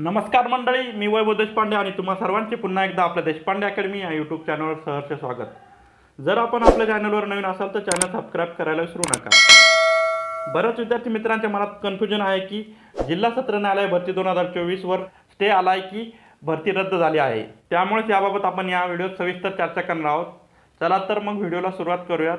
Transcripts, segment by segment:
नमस्कार मंडळी मी वैभव देशपांडे आणि तुम्हा सर्वांचे पुन्हा एकदा आपल्या देशपांडे अकॅडमी या यूट्यूब चॅनलवर सहर्ष स्वागत. जर आपण आपल्या चॅनलवर नवीन असाल तर चॅनल सबस्क्राईब करायला विसरू नका. बऱ्याच विद्यार्थी मित्रांच्या मनात कन्फ्युजन आहे की जिल्हा सत्र न्यायालय भरती दोन हजार चोवीसवर स्टे आला आहे की भरती रद्द झाली आहे. त्यामुळेच याबाबत आपण या व्हिडिओत सविस्तर चर्चा करणार आहोत. चला तर मग व्हिडिओला सुरुवात करूयात.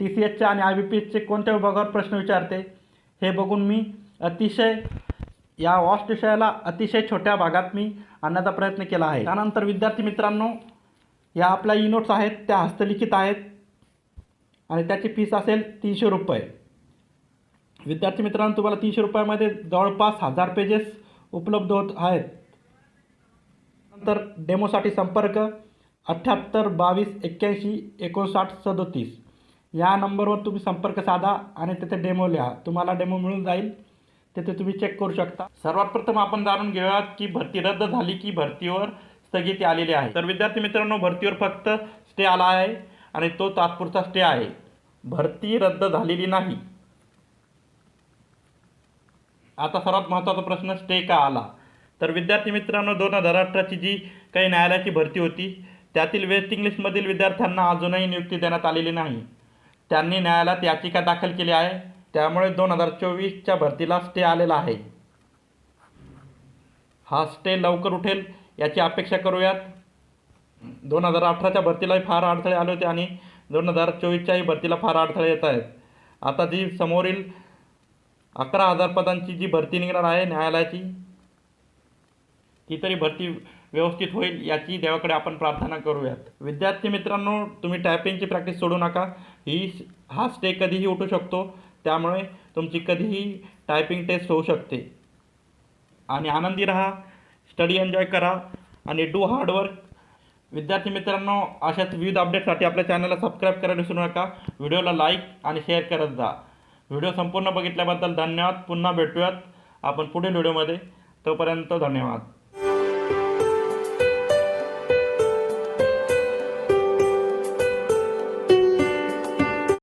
टी सी एचच्या आणि आय बी पी एचचे कोणत्या विभागावर प्रश्न विचारते हे बघून मी अतिशय या वॉस्ट विषयाला अतिशय छोट्या भागात मी आणण्याचा प्रयत्न केला आहे. त्यानंतर विद्यार्थी मित्रांनो या आपल्या ई नोट्स आहेत त्या हस्तलिखित आहेत आणि त्याची फीस असेल तीनशे रुपये. विद्यार्थी मित्रांनो तुम्हाला तीनशे रुपयामध्ये जवळपास हजार पेजेस उपलब्ध होत आहेत. नंतर डेमोसाठी संपर्क अठ्ठ्याहत्तर बावीस एक्क्याऐंशी एकोणसाठ सदोतीस. या नंबरवर तुम्ही संपर्क साधा आणि तिथे डेमो लिहा. तुम्हाला डेमो मिळून जाईल. तिथे तुम्ही चेक करू शकता. सर्वात प्रथम आपण जाणून घेऊयात की भरती रद्द झाली की भरतीवर स्थगिती आलेली आहे. तर विद्यार्थी मित्रांनो भरतीवर फक्त स्टे आला आहे आणि तो तात्पुरता स्टे आहे. भरती रद्द झालेली नाही. आता सर्वात महत्त्वाचा प्रश्न स्टे का आला? तर विद्यार्थी मित्रांनो दोन हजार अठराची जी काही न्यायालयाची भरती होती त्यातील वेस्ट लिस्टमधील विद्यार्थ्यांना अजूनही नियुक्ती देण्यात आलेली नाही. त्यांनी न्यायालयात याचिका दाखल केली आहे. त्यामुळे दोन हजार चोवीसच्या भरतीला स्टे आलेला आहे. हा स्टे लवकर उठेल याची अपेक्षा करूयात. दोन हजार अठराच्या भरतीलाही फार अडथळे आले होते आणि दोन हजार चोवीसच्याही भरतीला फार अडथळे येत आहेत. आता जी समोरील अकरा हजार पदांची जी भरती निघणार आहे न्यायालयाची ती तरी भरती व्यवस्थित होईल याची देवाकडे आपण प्रार्थना करूयात. विद्यार्थी मित्रांनो तुम्ही टायपिंगची प्रॅक्टिस सोडू नका. ही हा स्टे कधीही उठू शकतो. त्यामुळे तुमची कधीही टायपिंग टेस्ट होऊ शकते. आणि आनंदी राहा स्टडी एन्जॉय करा आणि डू हार्डवर्क विद्यार्थी मित्रांनो अशाच विविध अपडेटसाठी आपल्या चॅनलला सबस्क्राईब करायला विसरू नका. व्हिडिओला लाईक आणि शेअर करत जा. व्हिडिओ संपूर्ण बघितल्याबद्दल धन्यवाद. पुन्हा भेटूयात आपण पुढील व्हिडिओमध्ये. तोपर्यंत धन्यवाद.